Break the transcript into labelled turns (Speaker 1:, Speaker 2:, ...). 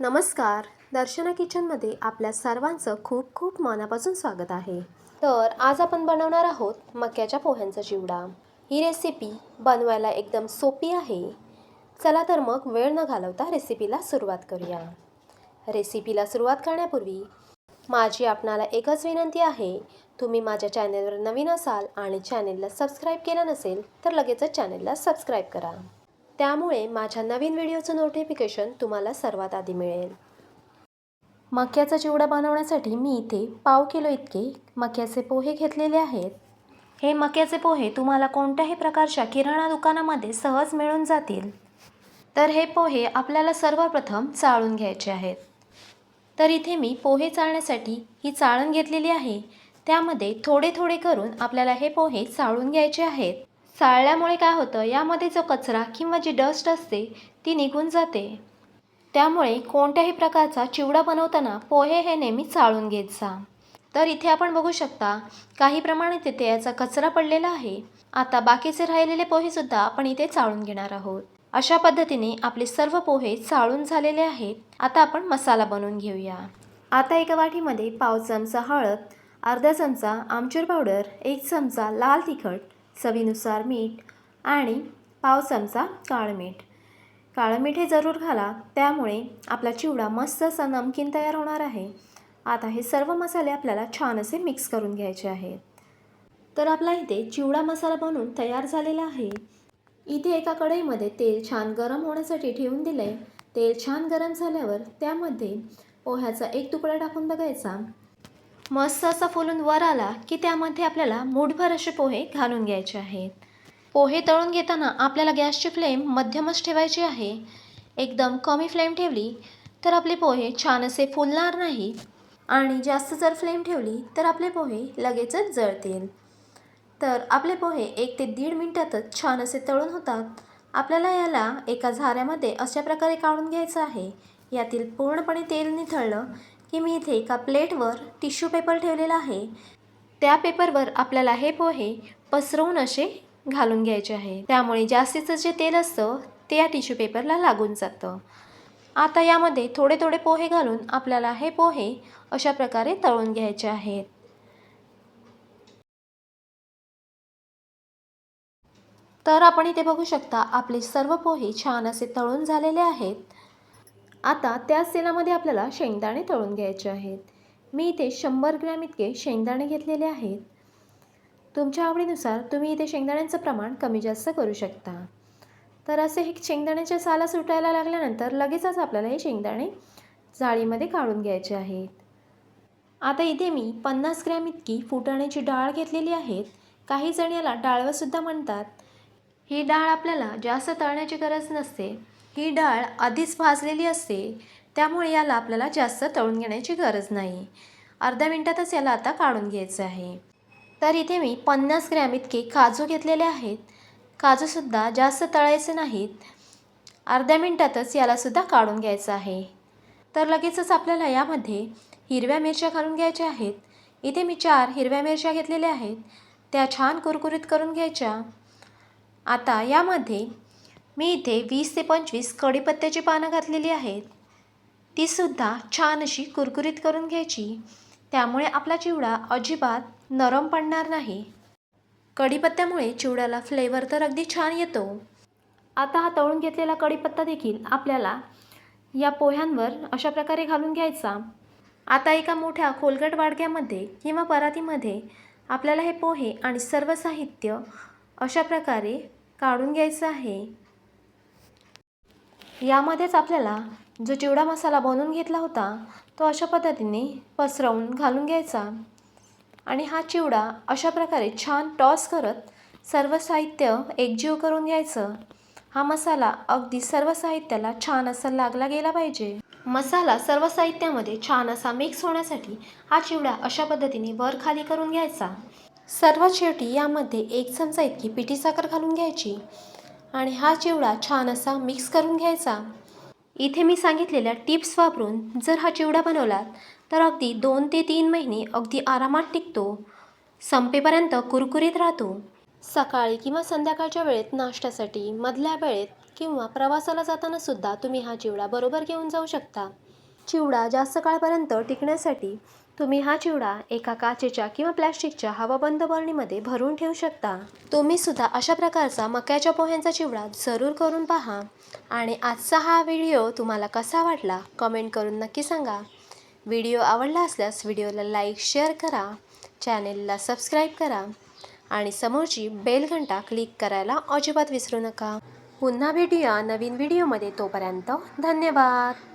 Speaker 1: नमस्कार. दर्शना किचनमध्ये आपल्या सर्वांचं खूप खूप मनापासून स्वागत आहे. तर आज आपण बनवणार आहोत मक्याच्या पोह्यांचा चिवडा. ही रेसिपी बनवायला एकदम सोपी आहे. चला तर मग वेळ न घालवता रेसिपीला सुरुवात करूया. रेसिपीला सुरुवात करण्यापूर्वी माझी आपणाला एकच विनंती आहे. तुम्ही माझ्या चॅनेलवर नवीन असाल आणि चॅनेलला सबस्क्राईब केलं नसेल तर लगेचच चॅनेलला सबस्क्राईब करा. त्यामुळे माझ्या नवीन व्हिडिओचं नोटिफिकेशन तुम्हाला सर्वात आधी मिळेल. मक्याचा चिवडा बनवण्यासाठी मी इथे पाव किलो इतके मक्याचे पोहे घेतलेले आहेत. हे मक्याचे पोहे तुम्हाला कोणत्याही प्रकारच्या किराणा दुकानामध्ये सहज मिळून जातील. तर हे पोहे आपल्याला सर्वप्रथम चाळून घ्यायचे आहेत. तर इथे मी पोहे चाळण्यासाठी ही चाळण घेतलेली आहे. त्यामध्ये थोडे थोडे करून आपल्याला हे पोहे चाळून घ्यायचे आहेत. चाळल्यामुळे काय होतं यामध्ये जो कचरा किंवा जी डस्ट असते ती निघून जाते. त्यामुळे कोणत्याही प्रकारचा चिवडा बनवताना पोहे हे नेहमी चाळून घेत जा. तर इथे आपण बघू शकता काही प्रमाणात इथे याचा कचरा पडलेला आहे. आता बाकीचे राहिलेले पोहेसुद्धा आपण इथे चाळून घेणार आहोत. अशा पद्धतीने आपले सर्व पोहे चाळून झालेले आहेत. आता आपण मसाला बनवून घेऊया. आता एका वाटीमध्ये पाव चमचा हळद अर्धा चमचा आमचूर पावडर एक चमचा लाल तिखट चवीनुसार मीठ आणि पाव चमचा काळं मीठ काळं मीठ हे जरूर घाला त्यामुळे आपला चिवडा मस्त असा नमकीन तयार होणार आहे. आता हे सर्व मसाले आपल्याला छान असे मिक्स करून घ्यायचे आहेत. तर आपला इथे चिवडा मसाला बनवून तयार झालेला आहे. इथे एका कढईमध्ये तेल छान गरम होण्यासाठी ठेवून दिलं आहे तेल छान गरम झाल्यावर त्यामध्ये पोह्याचा एक तुकडा टाकून बघायचा. मस्त असा फुलून वर आला की त्यामध्ये आपल्याला मूठभर असे पोहे घालून घ्यायचे आहेत. पोहे तळून घेताना आपल्याला गॅसची फ्लेम मध्यमच ठेवायची आहे. एकदम कमी फ्लेम ठेवली तर आपले पोहे छान असे फुलणार नाही आणि जास्त जर फ्लेम ठेवली तर आपले पोहे लगेचच जळतील. तर आपले पोहे एक ते दीड मिनटातच छान असे तळून होतात. आपल्याला याला एका झाऱ्यामध्ये अशा प्रकारे काढून घ्यायचं आहे. यातील पूर्णपणे तेल निथळलं की मी इथे एका प्लेटवर टिश्यू पेपर ठेवलेला आहे. त्या पेपरवर आपल्याला हे पोहे पसरवून असे घालून घ्यायचे आहे. त्यामुळे जास्तीचं जे तेल असतं ते या टिश्यू पेपरला लागून जातं. आता यामध्ये थोडे थोडे पोहे घालून आपल्याला हे पोहे अशा प्रकारे तळून घ्यायचे आहेत. तर आपण इथे बघू शकता आपले सर्व पोहे छान असे तळून झालेले आहेत. आता त्याच तेलामध्ये आपल्याला शेंगदाणे तळून घ्यायचे आहेत. मी इथे शंभर ग्रॅम इतके शेंगदाणे घेतलेले आहेत. तुमच्या आवडीनुसार तुम्ही इथे शेंगदाण्यांचं प्रमाण कमी जास्त करू शकता. तर असे हे शेंगदाण्याच्या साला सुटायला लागल्यानंतर लगेचच आपल्याला हे शेंगदाणे जाळीमध्ये काढून घ्यायचे आहेत. आता इथे मी पन्नास ग्रॅम इतकी फुटाण्याची डाळ घेतलेली आहेत काही जण याला डाळवंसुद्धा म्हणतात. ही डाळ आपल्याला जास्त तळण्याची गरज नसते. ही डाळ आधीच भाजलेली असते त्यामुळे याला आपल्याला जास्त तळून घेण्याची गरज नाही. अर्ध्या मिनटातच याला आता काढून घ्यायचं आहे. तर इथे मी पन्नास ग्रॅम इतके काजू घेतलेले आहेत. काजूसुद्धा जास्त तळायचे नाहीत. अर्ध्या मिनटातच यालासुद्धा काढून घ्यायचं आहे. तर लगेचच आपल्याला यामध्ये हिरव्या मिरच्या घालून घ्यायच्या आहेत. इथे मी चार हिरव्या मिरच्या घेतलेल्या आहेत. त्या छान कुरकुरीत करून घ्यायच्या. आता यामध्ये मी इथे वीस ते पंचवीस कढीपत्त्याची पानं घातलेली आहेत. तीसुद्धा छान अशी कुरकुरीत करून घ्यायची. त्यामुळे आपला चिवडा अजिबात नरम पडणार नाही. कढीपत्त्यामुळे चिवड्याला फ्लेवर तर अगदी छान येतो. आता हा तळून घेतलेला कढीपत्ता देखील आपल्याला या पोह्यांवर अशा प्रकारे घालून घ्यायचा. आता एका मोठ्या खोलगट वाडक्यामध्ये किंवा परातीमध्ये आपल्याला हे पोहे आणि सर्व साहित्य अशा प्रकारे काढून घ्यायचं आहे. यामध्येच आपल्याला जो चिवडा मसाला बनवून घेतला होता तो अशा पद्धतीने पसरवून घालून घ्यायचा. आणि हा चिवडा अशा प्रकारे छान टॉस करत सर्व साहित्य एकजीव करून घ्यायचं. हा मसाला अगदी सर्व साहित्याला छान असा लागला गेला पाहिजे. मसाला सर्व साहित्यामध्ये छान असा मिक्स होण्यासाठी हा चिवडा अशा पद्धतीने वर खाली करून घ्यायचा. सर्वात शेवटी यामध्ये एक चमचा इतकी पिठी साखर घालून घ्यायची. आणि हा चिवडा छान असा मिक्स करून घ्यायचा. इथे मी सांगितलेल्या टिप्स वापरून जर हा चिवडा बनवलात तर अगदी दोन ते तीन महिने अगदी आरामात टिकतो. संपेपर्यंत कुरकुरीत राहतो. सकाळी किंवा संध्याकाळच्या वेळेत नाश्त्यासाठी मधल्या वेळेत किंवा प्रवासाला जाताना सुद्धा तुम्ही हा चिवडा बरोबर घेऊन जाऊ शकता. चिवडा जास्त काळपर्यंत टिकण्यासाठी तुम्ही हा चिवडा एका काचेच्या किंवा प्लॅस्टिकच्या हवाबंद बरणीमध्ये भरून ठेवू शकता. तुम्ही सुद्धा अशा प्रकारचा मक्याच्या पोह्यांचा चिवडा जरूर करून पहा. आणि आजचा हा व्हिडिओ तुम्हाला कसा वाटला कमेंट करून नक्की सांगा. व्हिडिओ आवडला असल्यास व्हिडिओला लाईक शेअर करा. चॅनेलला सबस्क्राईब करा. आणि समोरची बेल घंटा क्लिक करायला अजिबात विसरू नका. पुन्हा भेटूया नवीन व्हिडिओमध्ये. तोपर्यंत धन्यवाद.